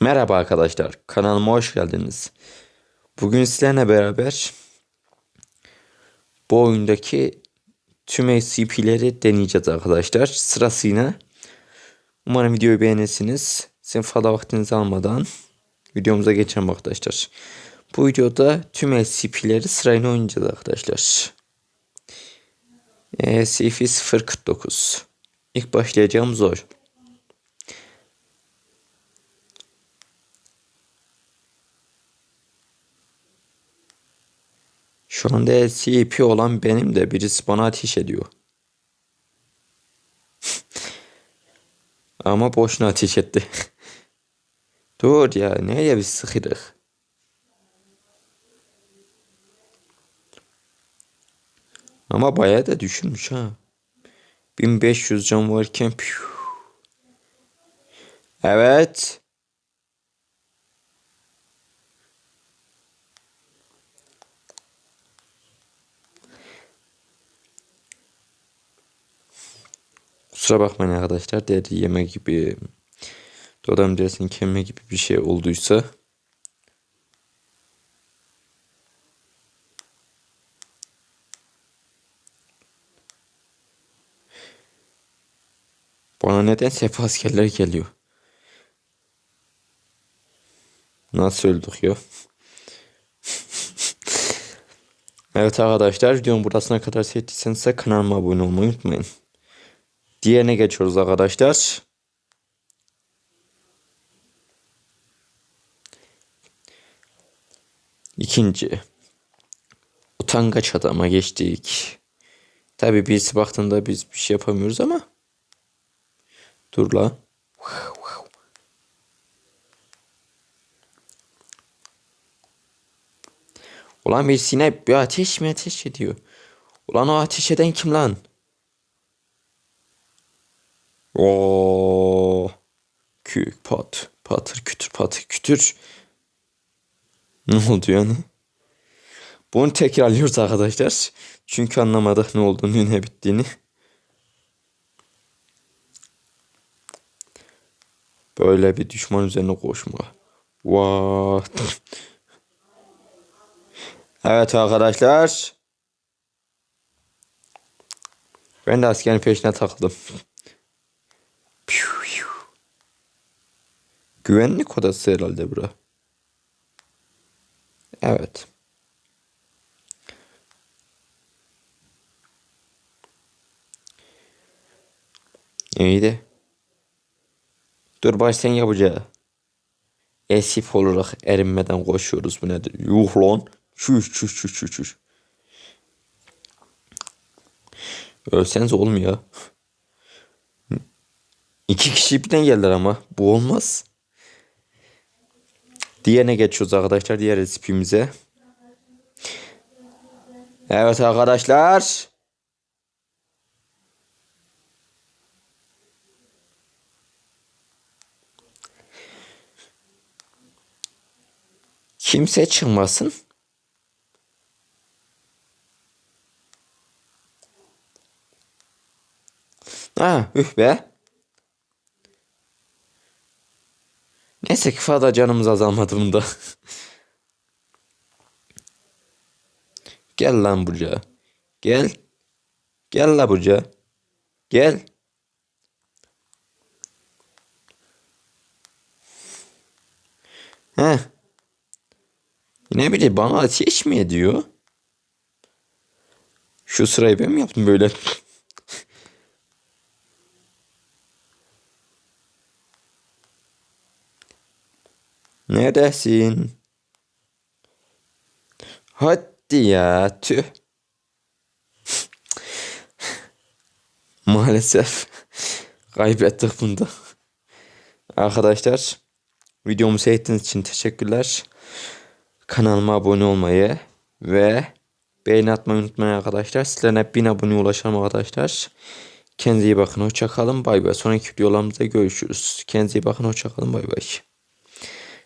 Merhaba arkadaşlar, kanalıma hoş geldiniz. Bugün sizlerle beraber bu oyundaki tüm SCP'leri deneyeceğiz arkadaşlar. Sırasıyla. Umarım videoyu beğenirsiniz. Sizin fazla vaktinizi almadan videomuza geçelim arkadaşlar. Bu videoda tüm SCP'leri sırayla oynayacağız arkadaşlar. E, SCP 049. İlk başlayacağım zor. Şu anda SCP olan benim de birisi bana ateş ediyor. Ama boşuna ateş etti. Dur ya neye biz sıkırık? Ama bayağı da düşürmüş ha. 1500 can varken piu. Evet. Kusura bakmayın arkadaşlar. Deri yeme gibi dodam derisinin kemme gibi bir şey olduysa Bana neden hep askerler geliyor. Nasıl öldük ya? evet arkadaşlar videonun burasına kadar seyrettiyseniz kanalıma abone olmayı unutmayın. Diğerine geçiyoruz arkadaşlar. İkinci. Utangaç adama geçtik. Tabi birisi baktığında biz bir şey yapamıyoruz ama. Dur la. Ulan birisine bir ateş mi ateş ediyor? Ulan o ateş eden kim lan? Oo. Kük pat patır kütür patır kütür. Ne oldu yani? Bunu tekrarlıyoruz arkadaşlar. Çünkü anlamadık ne olduğunu ne bittiğini. Böyle bir düşman üzerine koşma. What? evet arkadaşlar. Ben de askerin peşine takıldım. Güvenlik odası herhalde bura. Evet. İyiydi. Dur baş sen yapacağı. Esif olarak erinmeden koşuyoruz. Bu nedir? Yuh lan. Çüş çüş çüş çüş çüş. Ölseniz olmuyor. İki kişi birden geldiler ama. Bu olmaz. Diğerine geçiyoruz arkadaşlar. Diğer resipimize. Evet arkadaşlar. Kimse çıkmasın. Ha, üh be. Neyse ki fazla canımız azalmadı bunda. Gel lan buraya. Gel. Gel la buraya. Gel. Heh. Yine biri bana ateş mi ediyor? Şu sırayı ben mi yaptım böyle? Neredesin? Hadi ya tüh. Maalesef kaybettik bunda. Arkadaşlar videomu seyrettiğiniz için teşekkürler. Kanalıma abone olmayı ve beğeni atmayı unutmayın arkadaşlar. Sizlerle 1000 aboneye ulaşalım arkadaşlar. Kendinize iyi bakın. Hoşçakalın. Bay bay. Sonraki videolarımızda görüşürüz. Kendinize iyi bakın. Hoşçakalın. Bay bay.